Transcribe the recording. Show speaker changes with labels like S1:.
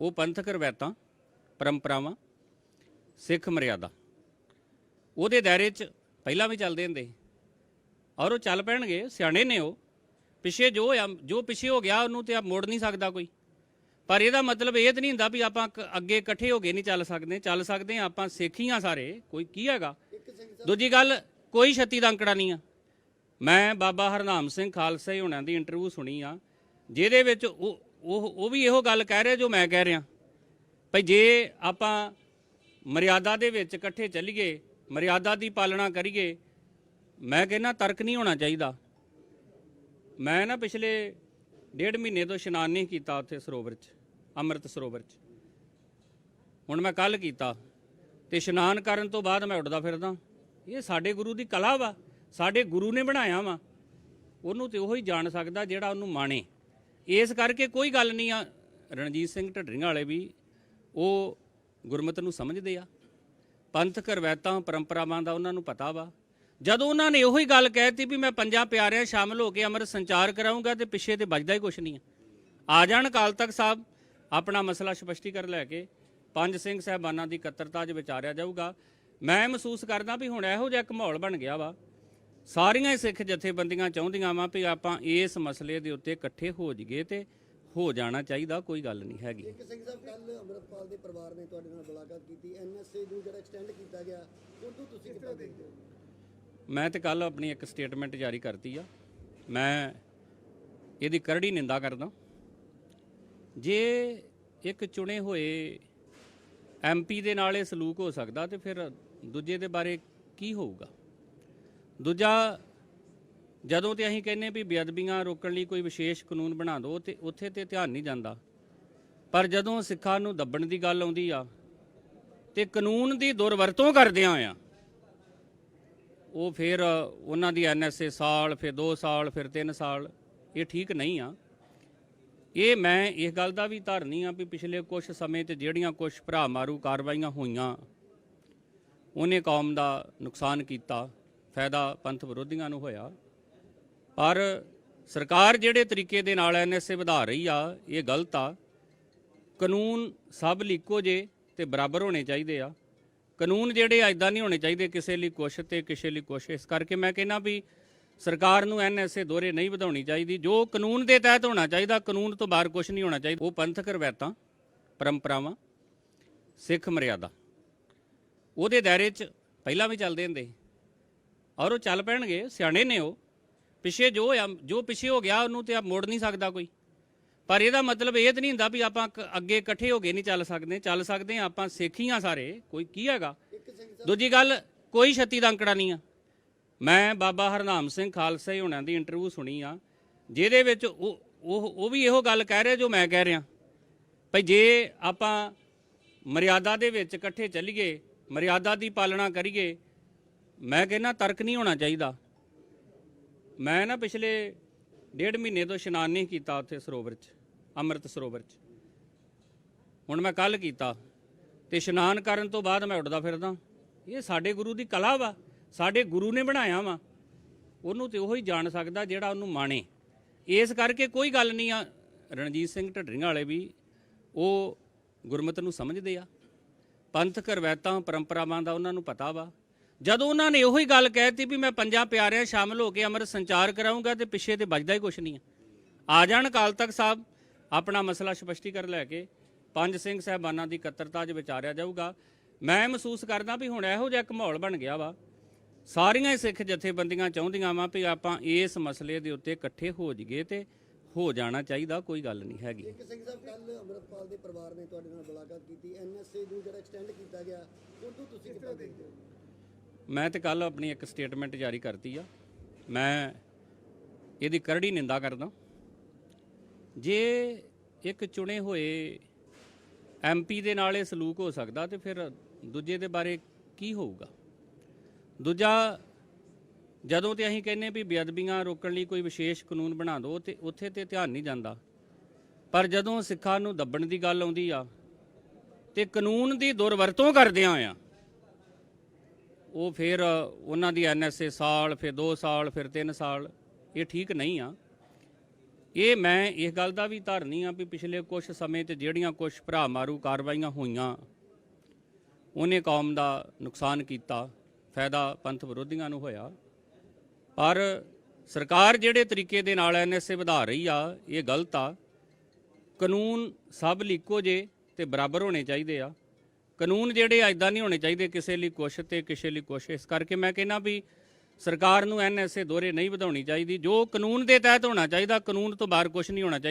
S1: ਉਹ ਪੰਥਕ ਰਵਾਇਤਾਂ ਪਰੰਪਰਾਵਾਂ, ਸਿੱਖ ਮਰਿਆਦਾ। ਉਹਦੇ ਦਾਇਰੇ 'ਚ ਪਹਿਲਾਂ ਵੀ ਚੱਲਦੇ ਹੁੰਦੇ ਸੀ। ਔਰ ਉਹ ਚੱਲ ਪੈਣਗੇ, ਸਿਆਣੇ ਨੇ ਉਹ। ਪਿੱਛੇ ਜੋ ਹੋਇਆ ਜੋ ਪਿੱਛੇ ਹੋ ਗਿਆ, ਉਹਨੂੰ ਤੇ ਆ ਮੋੜ ਨਹੀਂ ਸਕਦਾ ਕੋਈ। ਪਰ ਇਹਦਾ ਮਤਲਬ ਇਹ ਤਾਂ ਨਹੀਂ ਹੁੰਦਾ ਵੀ ਆਪਾਂ ਕ- ਅੱਗੇ ਇਕੱਠੇ ਹੋ ਕੇ ਨਹੀਂ ਚੱਲ ਸਕਦੇ। ਚੱਲ ਸਕਦੇ ਹਾਂ ਆਪਾਂ ਸਿੱਖੀਆਂ ਸਾਰੇ, ਕੋਈ ਕੀ ਹੈਗਾ? ਦੂਜੀ ਗੱਲ, ਕੋਈ ਛੱਤੀ ਦਾ ਅੰਕੜਾ ਨਹੀਂ ਆ। ਮੈਂ ਬਾਬਾ ਹਰਨਾਮ ਸਿੰਘ ਖਾਲਸਾ ਜੀ ਹੁਣਾਂ ਦੀ ਇੰਟਰਵਿਊ ਸੁਣੀ ਆ, ਜਿਹਦੇ ਵਿੱਚ ਉਹ ਉਹ ਉਹ ਵੀ ਇਹੋ ਗੱਲ ਕਹਿ ਰਿਹਾ ਜੋ ਮੈਂ ਕਹਿ ਰਿਹਾ। ਭਈ ਜੇ ਆਪਾਂ ਮਰਿਆਦਾ ਦੇ ਵਿੱਚ ਇਕੱਠੇ ਚੱਲੀਏ, ਮਰਿਆਦਾ ਦੀ ਪਾਲਣਾ ਕਰੀਏ, ਮੈਂ ਕਹਿੰਦਾ ਤਰਕ ਨਹੀਂ ਹੋਣਾ ਚਾਹੀਦਾ। ਮੈਂ ਨਾ ਪਿਛਲੇ ਡੇਢ ਮਹੀਨੇ ਤੋਂ ਇਸ਼ਨਾਨ ਨਹੀਂ ਕੀਤਾ ਉੱਥੇ ਸਰੋਵਰ 'ਚ, ਅੰਮ੍ਰਿਤ ਸਰੋਵਰ 'ਚ। ਹੁਣ ਮੈਂ ਕੱਲ ਕੀਤਾ ਤੇ ਇਸ਼ਨਾਨ ਕਰਨ ਤੋਂ ਬਾਅਦ ਮੈਂ ਉੱਡਦਾ ਫਿਰਦਾ। ਇਹ ਸਾਡੇ ਗੁਰੂ ਦੀ ਕਲਾ ਵਾ, ਸਾਡੇ ਗੁਰੂ ਨੇ ਬਣਾਇਆ ਵਾ। ਉਹਨੂੰ ਤੇ ਉਹੋ ਹੀ ਜਾਣ ਸਕਦਾ ਜਿਹੜਾ ਉਹਨੂੰ ਮਾਣੇ। ਇਸ ਕਰਕੇ ਕੋਈ ਗੱਲ ਨਹੀਂ ਆ। ਰਣਜੀਤ ਸਿੰਘ ਢੱਡਰੀਆਂ ਵਾਲੇ ਵੀ ਉਹ ਗੁਰਮਤ ਨੂੰ ਸਮਝਦੇ ਆ। ਪੰਥਕ ਰਵਾਇਤਾਂ ਪਰੰਪਰਾਵਾਂ ਦਾ ਉਹਨਾਂ ਨੂੰ ਪਤਾ ਵਾ। ਜਦੋਂ ਉਹਨਾਂ ਨੇ ਉਹੀ ਗੱਲ ਕਹਿਤੀ ਵੀ ਮੈਂ ਪੰਜਾਂ ਪਿਆਰਿਆਂ ਸ਼ਾਮਲ ਹੋ ਕੇ ਅੰਮ੍ਰਿਤ ਸੰਚਾਰ ਕਰਾਉਂਗਾ ਤੇ ਪਿੱਛੇ ਤੇ ਵੱਜਦਾ ਹੀ ਕੁਛ ਨਹੀਂ ਆ। ਜਾਣ ਅਕਾਲ ਤਖਤ ਸਾਹਿਬ, ਆਪਣਾ ਮਸਲਾ ਸਪਸ਼ਟੀਕਰਨ ਲੈ ਕੇ ਪੰਜ ਸਿੰਘ ਸਾਹਿਬਾਨਾਂ ਦੀ ਇਕੱਤਰਤਾ 'ਚ ਵਿਚਾਰਿਆ ਜਾਊਗਾ। ਮੈਂ ਮਹਿਸੂਸ ਕਰਦਾ ਵੀ ਹੁਣ ਇਹੋ ਜਿਹਾ ਇੱਕ ਮਾਹੌਲ ਬਣ ਗਿਆ ਵਾ। ਸਾਰੀਆਂ ਹੀ ਸਿੱਖ ਜਥੇਬੰਦੀਆਂ ਚਾਹੁੰਦੀਆਂ ਵਾ ਵੀ ਆਪਾਂ ਇਸ ਮਸਲੇ ਦੇ ਉੱਤੇ ਇਕੱਠੇ ਹੋ ਜਾਈਏ ਤੇ ਹੋ ਜਾਣਾ ਚਾਹੀਦਾ ਕੋਈ ਗੱਲ ਨਹੀਂ ਹੈਗੀ।
S2: ਇੱਕ ਸਿੰਘ ਸਾਹਿਬ ਕੱਲ ਅੰਮ੍ਰਿਤਪਾਲ ਦੇ ਪਰਿਵਾਰ ਨੇ ਤੁਹਾਡੇ ਨਾਲ ਮੁਲਾਕਾਤ ਕੀਤੀ। ਐਨਐਸਏ ਨੂੰ ਜਿਹੜਾ ਐਕਸਟੈਂਡ ਕੀਤਾ ਗਿਆ ਉਹਨੂੰ ਤੁਸੀਂ ਕਿੱਦਾਂ ਦੇਖਦੇ ਹੋ?
S1: ਮੈਂ ਤੇ ਕੱਲ ਆਪਣੀ ਇੱਕ ਸਟੇਟਮੈਂਟ ਜਾਰੀ ਕਰਤੀ ਆ। ਮੈਂ ਇਹਦੀ ਕਰੜੀ ਨਿੰਦਾ ਕਰਦਾ। ਜੇ ਇੱਕ ਚੁਣੇ ਹੋਏ ਐਮਪੀ ਦੇ ਨਾਲ ਇਹ ਸਲੂਕ ਹੋ ਸਕਦਾ ਤੇ ਫਿਰ ਦੂਜੇ ਦੇ ਬਾਰੇ ਕੀ ਹੋਊਗਾ? ਦੂਜਾ, ਜਦੋਂ ਤੇ ਅਸੀਂ ਕਹਿੰਨੇ ਵੀ ਬੇਅਦਬੀਆਂ ਰੋਕਣ ਲਈ ਕੋਈ ਵਿਸ਼ੇਸ਼ ਕਾਨੂੰਨ ਬਣਾ ਦਿਓ ਤੇ ਉੱਥੇ ਤੇ ਧਿਆਨ ਨਹੀਂ ਜਾਂਦਾ। ਪਰ ਜਦੋਂ ਸਿੱਖਾਂ ਨੂੰ ਦੱਬਣ ਦੀ ਗੱਲ ਆਉਂਦੀ ਆ, ਤੇ ਕਾਨੂੰਨ ਦੀ ਦੁਰਵਰਤੋਂ ਕਰਦਿਆਂ ਆ, ਉਹ ਫਿਰ ਉਹਨਾਂ ਦੀ ਐਨਐਸਏ ਸਾਲ, ਫਿਰ 2 ਸਾਲ, ਫਿਰ 3 ਸਾਲ, ਇਹ ਠੀਕ ਨਹੀਂ ਆ। ਇਹ ਮੈਂ ਇਸ ਗੱਲ ਦਾ ਵੀ ਧਾਰਨੀ ਆ ਵੀ ਪਿਛਲੇ ਕੁਝ ਸਮੇਂ 'ਚ ਜਿਹੜੀਆਂ ਕੁਝ ਭਰਾ ਮਾਰੂ ਕਾਰਵਾਈਆਂ ਹੋਈਆਂ, ਉਹਨੇ ਕੌਮ ਦਾ ਨੁਕਸਾਨ ਕੀਤਾ। ਫਾਇਦਾ ਪੰਥ ਵਿਰੋਧੀਆਂ ਨੂੰ ਹੋਇਆ। ਪਰ ਸਰਕਾਰ ਜਿਹੜੇ ਤਰੀਕੇ ਦੇ ਨਾਲ ਐਨਐਸਏ ਵਧਾ ਰਹੀ ਆ, ਇਹ ਗਲਤ ਆ। ਕਾਨੂੰਨ ਸਭ ਲਈ ਇੱਕੋ ਜੇ ਤੇ ਬਰਾਬਰ ਹੋਣੇ ਚਾਹੀਦੇ ਆ। ਕਾਨੂੰਨ ਜਿਹੜੇ ਐਦਾਂ ਨਹੀਂ ਹੋਣੇ ਚਾਹੀਦੇ, ਕਿਸੇ ਲਈ ਕੁਛ ਤੇ ਕਿਸੇ ਲਈ ਕੁਛ। ਇਸ ਕਰਕੇ ਮੈਂ ਕਹਿੰਦਾ ਵੀ ਸਰਕਾਰ ਨੂੰ ਐਨਐਸਏ ਦੋਰੇ ਨਹੀਂ ਵਧਾਉਣੀ ਚਾਹੀਦੀ। ਜੋ ਕਾਨੂੰਨ ਦੇ ਤਹਿਤ ਹੋਣਾ ਚਾਹੀਦਾ, ਕਾਨੂੰਨ ਤੋਂ ਬਾਹਰ ਕੁਛ ਨਹੀਂ ਹੋਣਾ ਚਾਹੀਦਾ। ਉਹ ਪੰਥਕ ਰਵਾਇਤਾਂ ਪਰੰਪਰਾਵਾਂ, ਸਿੱਖ ਮਰਿਆਦਾ। ਉਹਦੇ ਦਾਇਰੇ 'ਚ ਪਹਿਲਾਂ ਵੀ ਚੱਲਦੇ ਹੁੰਦੇ ਸੀ। ਔਰ ਉਹ ਚੱਲ ਪੈਣਗੇ, ਸਿਆਣੇ ਨੇ ਉਹ। ਪਿੱਛੇ ਜੋ ਹੋਇਆ ਜੋ ਪਿੱਛੇ ਹੋ ਗਿਆ, ਉਹਨੂੰ ਤੇ ਆ ਮੋੜ ਨਹੀਂ ਸਕਦਾ ਕੋਈ। ਪਰ ਇਹਦਾ ਮਤਲਬ ਇਹ ਤਾਂ ਨਹੀਂ ਹੁੰਦਾ ਵੀ ਆਪਾਂ ਕ- ਅੱਗੇ ਇਕੱਠੇ ਹੋ ਕੇ ਨਹੀਂ ਚੱਲ ਸਕਦੇ। ਚੱਲ ਸਕਦੇ ਹਾਂ ਆਪਾਂ ਸਿੱਖੀਆਂ ਸਾਰੇ, ਕੋਈ ਕੀ ਹੈਗਾ? ਦੂਜੀ ਗੱਲ, ਕੋਈ ਛੱਤੀ ਦਾ ਅੰਕੜਾ ਨਹੀਂ ਆ। ਮੈਂ ਬਾਬਾ ਹਰਨਾਮ ਸਿੰਘ ਖਾਲਸਾ ਜੀ ਹੁਣਾਂ ਦੀ ਇੰਟਰਵਿਊ ਸੁਣੀ ਆ, ਜਿਹਦੇ ਵਿੱਚ ਉਹ ਉਹ ਉਹ ਵੀ ਇਹੋ ਗੱਲ ਕਹਿ ਰਿਹਾ ਜੋ ਮੈਂ ਕਹਿ ਰਿਹਾ। ਭਈ ਜੇ ਆਪਾਂ ਮਰਿਆਦਾ ਦੇ ਵਿੱਚ ਇਕੱਠੇ ਚੱਲੀਏ, ਮਰਿਆਦਾ ਦੀ ਪਾਲਣਾ ਕਰੀਏ ਮੈਂ ਕਹਿੰਦਾ ਤਰਕ ਨਹੀਂ ਹੋਣਾ ਚਾਹੀਦਾ। ਮੈਂ ਨਾ ਪਿਛਲੇ ਡੇਢ ਮਹੀਨੇ ਤੋਂ ਇਸ਼ਨਾਨ ਨਹੀਂ ਕੀਤਾ ਉੱਥੇ ਸਰੋਵਰ 'ਚ, ਅੰਮ੍ਰਿਤ ਸਰੋਵਰ 'ਚ। ਹੁਣ ਮੈਂ ਕੱਲ ਕੀਤਾ ਤੇ ਇਸ਼ਨਾਨ ਕਰਨ ਤੋਂ ਬਾਅਦ ਮੈਂ ਉੱਡਦਾ ਫਿਰਦਾ। ਇਹ ਸਾਡੇ ਗੁਰੂ ਦੀ ਕਲਾ ਵਾ, ਸਾਡੇ ਗੁਰੂ ਨੇ ਬਣਾਇਆ ਵਾ। ਉਹਨੂੰ ਤੇ ਉਹੋ ਹੀ ਜਾਣ ਸਕਦਾ ਜਿਹੜਾ ਉਹਨੂੰ ਮਾਣੇ। ਇਸ ਕਰਕੇ ਕੋਈ ਗੱਲ ਨਹੀਂ ਆ, ਰਣਜੀਤ ਸਿੰਘ ਢੱਡਰੀਆਂ ਵਾਲੇ ਵੀ ਉਹ ਗੁਰਮਤ ਨੂੰ ਸਮਝਦੇ ਆ। ਪੰਥਕ ਰਵਾਇਤਾਂ, ਪਰੰਪਰਾਵਾਂ ਦਾ ਉਹਨਾਂ ਨੂੰ ਪਤਾ ਵਾ। ਜਦੋਂ ਉਹਨਾਂ ਨੇ ਉਹੀ ਗੱਲ ਕਹਿਤੀ ਵੀ ਮੈਂ ਪੰਜਾਂ ਪਿਆਰਿਆਂ ਸ਼ਾਮਲ ਹੋ ਕੇ ਅੰਮ੍ਰਿਤ ਸੰਚਾਰ ਕਰਾਉਂਗਾ ਤੇ ਪਿੱਛੇ ਤੇ ਬਚਦਾ ਹੀ ਕੁਛ ਨਹੀਂ ਆ ਆ ਜਾਣ ਅਕਾਲ ਤਖਤ ਸਾਹਿਬ, ਆਪਣਾ ਮਸਲਾ ਸਪਸ਼ਟੀਕਰਨ ਲੈ ਕੇ ਪੰਜ ਸਿੰਘ ਸਾਹਿਬਾਨਾਂ ਦੀ ਇਕੱਤਰਤਾ 'ਚ ਵਿਚਾਰਿਆ ਜਾਊਗਾ। ਮੈਂ ਮਹਿਸੂਸ ਕਰਦਾ ਵੀ ਹੁਣ ਇਹੋ ਜਿਹਾ ਇੱਕ ਮਾਹੌਲ ਬਣ ਗਿਆ ਵਾ। ਸਾਰੀਆਂ ਹੀ ਸਿੱਖ ਜਥੇਬੰਦੀਆਂ ਚਾਹੁੰਦੀਆਂ ਵਾ ਵੀ ਆਪਾਂ ਇਸ ਮਸਲੇ ਦੇ ਉੱਤੇ ਇਕੱਠੇ ਹੋ ਜਾਈਏ ਤੇ ਹੋ ਜਾਣਾ ਚਾਹੀਦਾ, ਕੋਈ ਗੱਲ ਨਹੀਂ ਹੈਗੀ।
S2: ਇੱਕ ਸਿੰਘ ਸਾਹਿਬ ਕੱਲ ਅੰਮ੍ਰਿਤਪਾਲ ਦੇ ਪਰਿਵਾਰ ਨੇ ਤੁਹਾਡੇ ਨਾਲ ਮੁਲਾਕਾਤ ਕੀਤੀ। ਐਨਐਸਏ ਨੂੰ ਜਿਹੜਾ ਐਕਸਟੈਂਡ ਕੀਤਾ ਗਿਆ ਉਹਨੂੰ ਤੁਸੀਂ ਕਿੱਦਾਂ ਦੇਖਦੇ ਹੋ?
S1: ਮੈਂ ਤੇ ਕੱਲ ਆਪਣੀ ਇੱਕ ਸਟੇਟਮੈਂਟ ਜਾਰੀ ਕਰਤੀ ਆ। ਮੈਂ ਇਹਦੀ ਕਰੜੀ ਨਿੰਦਾ ਕਰਦਾ। ਜੇ ਇੱਕ ਚੁਣੇ ਹੋਏ ਐਮਪੀ ਦੇ ਨਾਲ ਇਹ ਸਲੂਕ ਹੋ ਸਕਦਾ ਤੇ ਫਿਰ ਦੂਜੇ ਦੇ ਬਾਰੇ ਕੀ ਹੋਊਗਾ? ਦੂਜਾ, ਜਦੋਂ ਤੇ ਅਸੀਂ ਕਹਿੰਨੇ ਵੀ ਬੇਅਦਬੀਆਂ ਰੋਕਣ ਲਈ ਕੋਈ ਵਿਸ਼ੇਸ਼ ਕਾਨੂੰਨ ਬਣਾ ਦਿਓ ਤੇ ਉੱਥੇ ਤੇ ਧਿਆਨ ਨਹੀਂ ਜਾਂਦਾ। ਪਰ ਜਦੋਂ ਸਿੱਖਾਂ ਨੂੰ ਦੱਬਣ ਦੀ ਗੱਲ ਆਉਂਦੀ ਆ ਤੇ ਕਾਨੂੰਨ ਦੀ ਦੁਰਵਰਤੋਂ ਕਰਦਿਆਂ ਆ ਉਹ ਫਿਰ ਉਹਨਾਂ ਦੀ ਐਨਐਸਏ ਸਾਲ, ਫਿਰ 2 ਸਾਲ, ਫਿਰ 3 ਸਾਲ, ਇਹ ਠੀਕ ਨਹੀਂ ਆ। ਇਹ ਮੈਂ ਇਸ ਗੱਲ ਦਾ ਵੀ ਧਾਰਨੀ ਆ ਵੀ ਪਿਛਲੇ ਕੁਝ ਸਮੇਂ 'ਚ ਜਿਹੜੀਆਂ ਕੁਝ ਭਰਾ ਮਾਰੂ ਕਾਰਵਾਈਆਂ ਹੋਈਆਂ, ਉਹਨੇ ਕੌਮ ਦਾ ਨੁਕਸਾਨ ਕੀਤਾ, ਫਾਇਦਾ ਪੰਥ ਵਿਰੋਧੀਆਂ ਨੂੰ ਹੋਇਆ। ਪਰ ਸਰਕਾਰ ਜਿਹੜੇ ਤਰੀਕੇ ਦੇ ਨਾਲ ਐਨਐਸਏ ਵਧਾ ਰਹੀ ਆ, ਇਹ ਗਲਤ ਆ। ਕਾਨੂੰਨ ਸਭ ਲਈ ਇੱਕੋ ਜੇ ਤੇ ਬਰਾਬਰ ਹੋਣੇ ਚਾਹੀਦੇ ਆ। ਕਾਨੂੰਨ ਜਿਹੜੇ ਐਦਾਂ ਨਹੀਂ ਹੋਣੇ ਚਾਹੀਦੇ, ਕਿਸੇ ਲਈ ਕੁਛ ਤੇ ਕਿਸੇ ਲਈ ਕੁਛ। ਇਸ ਕਰਕੇ ਮੈਂ ਕਹਿੰਦਾ ਵੀ ਸਰਕਾਰ ਨੂੰ ਐਨਐਸਏ ਦੋਰੇ ਨਹੀਂ ਵਧਾਉਣੀ ਚਾਹੀਦੀ। ਜੋ ਕਾਨੂੰਨ ਦੇ ਤਹਿਤ ਹੋਣਾ ਚਾਹੀਦਾ, ਕਾਨੂੰਨ ਤੋਂ ਬਾਹਰ ਕੁਝ ਨਹੀਂ ਹੋਣਾ ਚਾਹੀਦਾ।